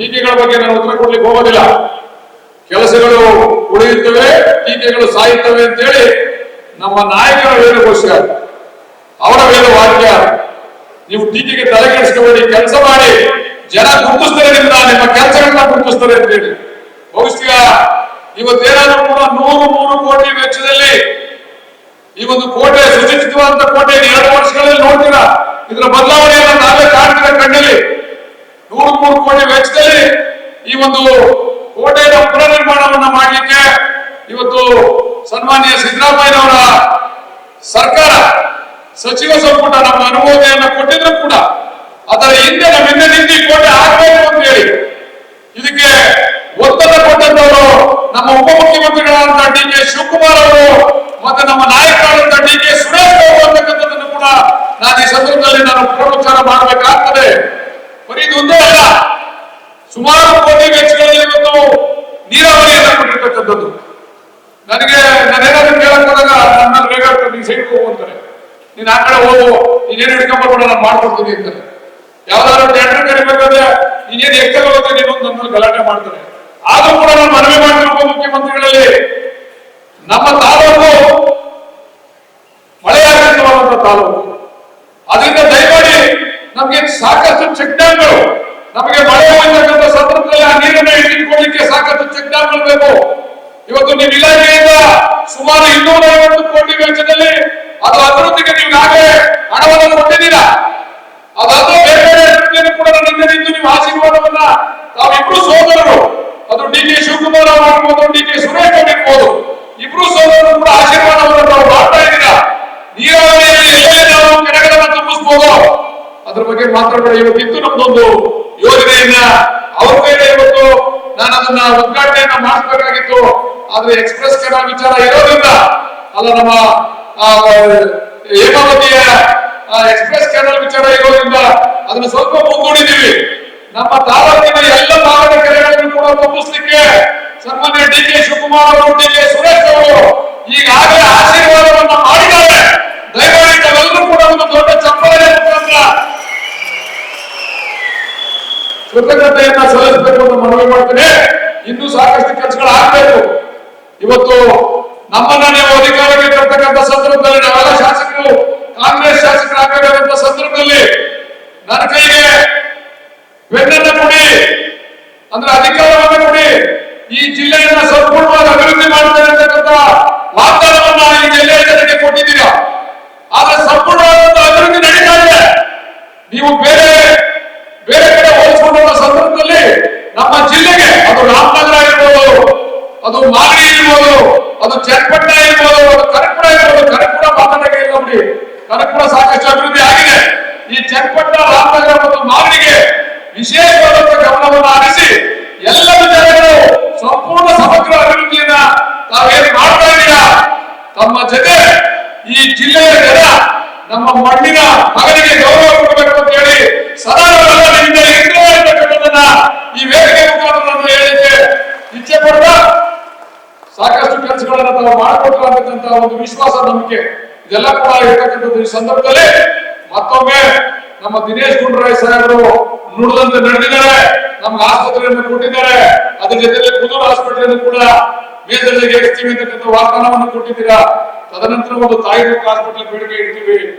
ಟೀಕೆಗಳ ಬಗ್ಗೆ ನಾನು ಉತ್ತರ ಕೊಡ್ಲಿಕ್ಕೆ ಹೋಗೋದಿಲ್ಲ. ಕೆಲಸಗಳು ಉಳಿಯುತ್ತವೆ, ಟೀಕೆಗಳು ಸಾಯುತ್ತವೆ ಅಂತೇಳಿ ನಮ್ಮ ನಾಯಕರ ವೇದಘೋಷ ಅವರ ವೇದ ವಾಕ್ಯ ನೀವು ಟೀಕೆಗೆ ತಲೆಕೆಡಿಸ್ಕೋಬೇಡಿ ಕೆಲಸ ಮಾಡಿ. ಜನ ಗುರುತಿಸ್ತಾರೆ ನಿಮ್ಮ ನಿಮ್ಮ ಕೆಲಸಗಳನ್ನ ಗುರುತಿಸ್ತಾರೆ ಅಂತ ಹೇಳಿ ಬಹುಶಃ ಇವತ್ತೇನಾದ್ರೂ ಕೂಡ ನೂರು, ಮೂರು ಕೋಟಿ ವೆಚ್ಚದಲ್ಲಿ ಈ ಒಂದು ಕೋಟೆ ಸುಸಜ್ಜಿತವಾದಂತ ಕೋಟೆ ಎರಡು ವರ್ಷಗಳಲ್ಲಿ ನೋಡ್ತೀರಾ? ಇದರ ಕಣ್ಣಲ್ಲಿ ನೂರು ಮೂರು ಕೋಟಿ ವೆಚ್ಚದಲ್ಲಿ ಈ ಒಂದು ಕೋಟೆಯ ಪುನರ್ನಿರ್ಮಾಣವನ್ನ ಮಾಡಲಿಕ್ಕೆ ಇವತ್ತು ಸನ್ಮಾನ್ಯ ಸಿದ್ದರಾಮಯ್ಯನವರ ಸರ್ಕಾರ ಸಚಿವ ಸಂಪುಟ ನಮ್ಮ ಅನುಮೋದನೆಯನ್ನು ಕೊಟ್ಟಿದ್ರು ಕೂಡ. ಅದರ ಹಿಂದೆ ಹಿಂದೆ ನಿಂತು ಕೋಟೆ ಆಗಬೇಕು ಅಂತ ಹೇಳಿ. ಇದಕ್ಕೆ ಒತ್ತಡ ಕೊಟ್ಟಂತವರು ನಮ್ಮ ಉಪಮುಖ್ಯಮಂತ್ರಿಗಳಾದಂತಹ ಡಿ ಕೆ ಶಿವಕುಮಾರ್ ಅವರು ಮತ್ತೆ ನಮ್ಮ ನಾಯಕರಾದಂತಹ ಡಿ ಕೆ ಸುರೇಶ್ ಅವರು ಅಂತಕ್ಕಂಥದ್ದನ್ನು ಕೂಡ ನಾನು ಈ ಸಂದರ್ಭದಲ್ಲಿ ನಾನು ಪುನರುಚ್ಚಾರ ಮಾಡಬೇಕಾಗ್ತದೆ. ಬರೀ ಇದೊಂದೇ ಅಲ್ಲ ಸುಮಾರು ಕೋಟಿ ವೆಚ್ಚಗಳಲ್ಲಿ ಇವತ್ತು ನೀರಾವರಿಯನ್ನ ಕೊಟ್ಟಿರ್ತಕ್ಕಂಥದ್ದು. ನನಗೆ ನಾನೇನಾದ್ರೂ ಕೇಳಕ್ ಹೋದಾಗ ನನ್ನ ಬೇಗ ನೀನ್ ಸೈಡ್ ಹೋಗು ಅಂತಾರೆ. ನೀನ್ ಆ ಕಡೆ ಹೋಗು, ನೀನೇನು ಹಿಡ್ಕೊಂಡ್ಬರ್ಬೇಡ ನಾನು ಮಾಡ್ಕೊಡ್ತೀನಿ ಅಂತಾರೆ. ಯಾವ್ದಾದ್ರು ಟೆಂಡರ್ ಕರಿಬೇಕಾದ್ರೆ ನೀನೇನು ಎಕ್ಸಲ್ ಹೋಗುತ್ತೆ ನೀನು ನನ್ನ ಗಲಾಟೆ ಮಾಡ್ತಾರೆ. ಆದ್ರೂ ಕೂಡ ನಾನು ಮನವಿ ಮಾಡ್ತೀನಿ ಉಪಮುಖ್ಯಮಂತ್ರಿಗಳಲ್ಲಿ. ನಮ್ಮ ತಾಲೂಕು ಮಳೆಯಾಶ್ರಿತವಾದಂತ ತಾಲೂಕು. ಅದರಿಂದ ನಮಗೆ ಸಾಕಷ್ಟು ಚೆಕ್ ಡ್ಯಾಮ್ಗಳು ನಮಗೆ ಮಳೆ ಹೋಗ್ತಕ್ಕಂಥ ಸಂದರ್ಭದಲ್ಲಿ ಆ ನೀರನ್ನು ಹಿಡಿದುಕೊಳ್ಳಿಕ್ಕೆ ಸಾಕಷ್ಟು ಚೆಕ್ ಡ್ಯಾಮ್ಗಳು ಬೇಕು. ಇವತ್ತು ನೀವು ಇಲಾಖೆಯಿಂದ ಸುಮಾರು ಇನ್ನೂರ ಐವತ್ತು ಕೋಟಿ ವೆಚ್ಚದಲ್ಲಿ ಅದು ಅಭಿವೃದ್ಧಿಗೆ ನೀವು ಈಗಾಗಲೇ ಹಣವನ್ನು ಕೊಟ್ಟಿದ್ದೀರಾ? ಅದಾದ್ರೂ ಬೇರೆ ಬೇರೆ ಕೂಡ ನನ್ನ ನಿಂತು ನೀವು ಆಶೀರ್ವಾದವನ್ನ ತಾವಿಬ್ರು ಸೋದರರು. ಅದು ಡಿ ಕೆ ಶಿವಕುಮಾರ್ ಅವರು ಆಗಿರ್ಬೋದು, ಡಿ ಕೆ ಸುರೇಶ್ ಅವರು ಇರ್ಬೋದು ಇಬ್ರು ಸೋದರರು ಕೂಡ ಆಶೀರ್ವಾದವನ್ನು ನಾವು ಮಾಡ್ತಾ ಇದ್ದೀರಾ? ನೀರಾವರಿಯಲ್ಲಿ ನಾವು ಕೆರೆಗಳನ್ನು ತುಂಬಿಸ್ಬೋದು. ಅದ್ರ ಬಗ್ಗೆ ಮಾತಾಡಬೇಡ. ಇವತ್ತಿತ್ತು ನಮ್ದೊಂದು ಯೋಜನೆಯನ್ನ ಅವ್ರ ಮೇಲೆ ಇವತ್ತು ನಾನು ಅದನ್ನ ಉದ್ಘಾಟನೆಯನ್ನ ಮಾಡಿಸ್ಬೇಕಾಗಿತ್ತು. ಆದ್ರೆ ಎಕ್ಸ್ಪ್ರೆಸ್ ಕೆನಾಲ್ ವಿಚಾರ ಇರೋದ್ರಿಂದ ಅಲ್ಲ ನಮ್ಮ ಹೇಮಾವತಿಯ ಎಕ್ಸ್ಪ್ರೆಸ್ ಕೆನಾಲ್ ವಿಚಾರ ಇರೋದ್ರಿಂದ ಅದನ್ನ ಸ್ವಲ್ಪ ಮುಂದೂಡಿದೀವಿ ನಮ್ಮ ತಾಲೂಕಿನ ಎಲ್ಲ ಭಾಗದ ಕೆರೆಗಳನ್ನು ಕೂಡ ತಪ್ಪಿಸ್ಲಿಕ್ಕೆ ಸನ್ಮಾನ್ಯ ಡಿ ಕೆ ಶಿವಕುಮಾರ್ ಅವರು, ಡಿ ಕೆ ಸುರೇಶ್ ಅವರು ಈಗಾಗಲೇ ಆಶೀರ್ವಾದವನ್ನು ಮಾಡಿದ್ದಾರೆ. ದಯಮಾಡಿ ನಾವೆಲ್ಲರೂ ಕೂಡ ಒಂದು ದೊಡ್ಡ ಕೃತಜ್ಞತೆಯನ್ನ ಸಲ್ಲಿಸಬೇಕು ಅಂತ ಮನವಿ ಮಾಡ್ತೇನೆ. ಇನ್ನೂ ಸಾಕಷ್ಟು ಕೆಲಸಗಳು ಆಗ್ಬೇಕು. ಇವತ್ತು ನಮ್ಮನ್ನ ನೀವು ಅಧಿಕಾರಕ್ಕೆ ತರ್ತಕ್ಕಂಥ ಸಂದರ್ಭದಲ್ಲಿ ನಾವೆಲ್ಲ ಶಾಸಕರು, ಕಾಂಗ್ರೆಸ್ ಶಾಸಕರು ಆಗಬೇಕಾದಂತ ಸಂದರ್ಭದಲ್ಲಿ ನನ್ನ ಕೈಗೆ ಬೆನ್ನನ್ನ ಕೊಡಿ. ಅಂದ್ರೆ ಅಧಿಕಾರವನ್ನು ಕೊಡಿ. ಈ ಜಿಲ್ಲೆಯನ್ನ ಸಂಪೂರ್ಣವಾಗಿ ಅಭಿವೃದ್ಧಿ ಮಾಡ್ತೇನೆ ಅಂತಕ್ಕಂಥ ವಾಗ್ದಾನವನ್ನ ಈ ಜಿಲ್ಲೆಯ ಜನರಿಗೆ ಕೊಟ್ಟಿದ್ದೀರಾ. ಆದ್ರೆ ಸಂಪೂರ್ಣವಾದಂತಹ ಅಭಿವೃದ್ಧಿ ನಡೀತಾ ಇದೆ. ನೀವು ಬೇರೆ ಕಡೆ ಹೋಲಿಸಿಕೊಂಡ ಸಂದರ್ಭದಲ್ಲಿ ನಮ್ಮ ಜಿಲ್ಲೆಗೆ ಅದು ರಾಮನಗರ ಇರ್ಬೋದು, ಅದು ಮಾಗಡಿ ಇರ್ಬೋದು, ಅದು ಚನ್ನಪಟ್ಟಣ ಇರ್ಬೋದು, ಅದು ಕನಕಪುರ ಇರ್ಬೋದು ಕನಕಪುರ ಮಾತಾಡಕ್ಕೆ ಇಲ್ಲ ನೋಡಿ ಕನಕಪುರ ಸಾಕಷ್ಟು ಅಭಿವೃದ್ಧಿ ಆಗಿದೆ. ಈ ಚನ್ನಪಟ್ಟಣ, ರಾಮನಗರ ಮತ್ತು ಮಾಗಡಿಗೆ ವಿಶೇಷವಾದಂತಹ ಗಮನವನ್ನು ಹರಿಸಿ ಎಲ್ಲ ಜನಗಳು ಸಂಪೂರ್ಣ ಸಮಗ್ರ ಅಭಿವೃದ್ಧಿಯನ್ನ ತಾವೇನು ಮಾಡ್ತಾ ಇದ್ದೀರಾ? ತಮ್ಮ ಜೊತೆ ಈ ಜಿಲ್ಲೆಯ ಜನ ನಮ್ಮ ಮಣ್ಣಿನ ಮಗನಿಗೆ ಗೌರವ ಕೊಡಬೇಕು ಅಂತ ಹೇಳಿ ತಾವು ಮಾಡಿಕೊಟ್ರು ಒಂದು ವಿಶ್ವಾಸ ನಂಬಿಕೆ ಇದೆಲ್ಲ ಕೂಡ ಇರ್ತಕ್ಕಂಥದ್ದು ಈ ಸಂದರ್ಭದಲ್ಲಿ ಮತ್ತೊಮ್ಮೆ ನಮ್ಮ ದಿನೇಶ್ ಗುಂಡರಾಯ್ ಸಾಹೇಬರು ನುಡಿದಂತೆ ನಡೆದಿದ್ದಾರೆ. ನಮ್ಗೆ ಆಸ್ಪತ್ರೆಯನ್ನು ಕೊಟ್ಟಿದ್ದಾರೆ. ಅದ್ರ ಜೊತೆಯಲ್ಲಿ ಪುದೂರು ಆಸ್ಪತ್ರೆಯನ್ನು ಕೂಡ ಮೇಲ್ದರ್ಜೆಗೆ ಏರಿಸ್ತೀವಿ ಅಂತಕ್ಕಂಥ ವಾಗ್ದಾನವನ್ನು ಕೊಟ್ಟಿದ್ದೀರಾ. ತದನಂತರ ಒಂದು ತಾಯಿ ಹಾಸ್ಪಿಟಲ್ ಬೇಡಿಕೆ ಇಡ್ತೀವಿ.